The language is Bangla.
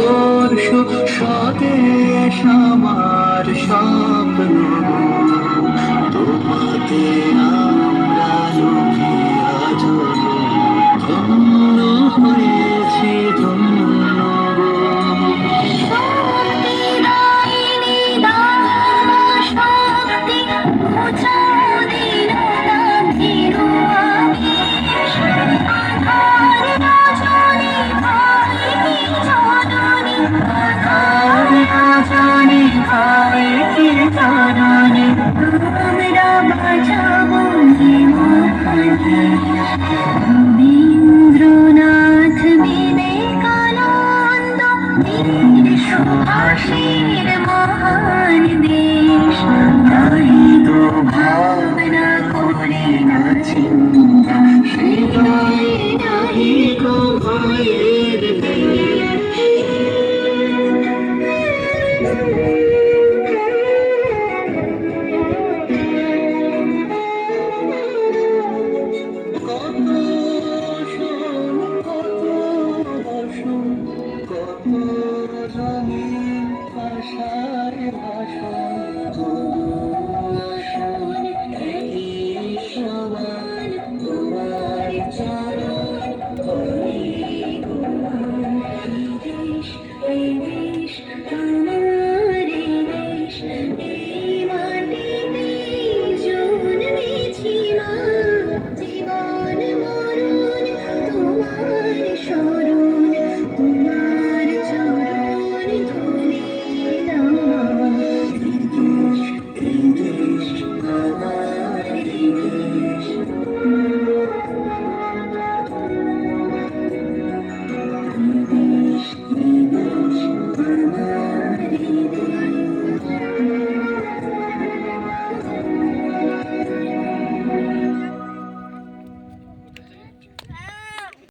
বর্ষ স্বদেশ আমার স্বপ্ন। রবীন্দ্রনাথ বিবেকানন্দ সুভাষীর মহান দেশ তাই তো ভাবনা করে না চিন্তা সে নাই নাই গো ভয়ে Amen.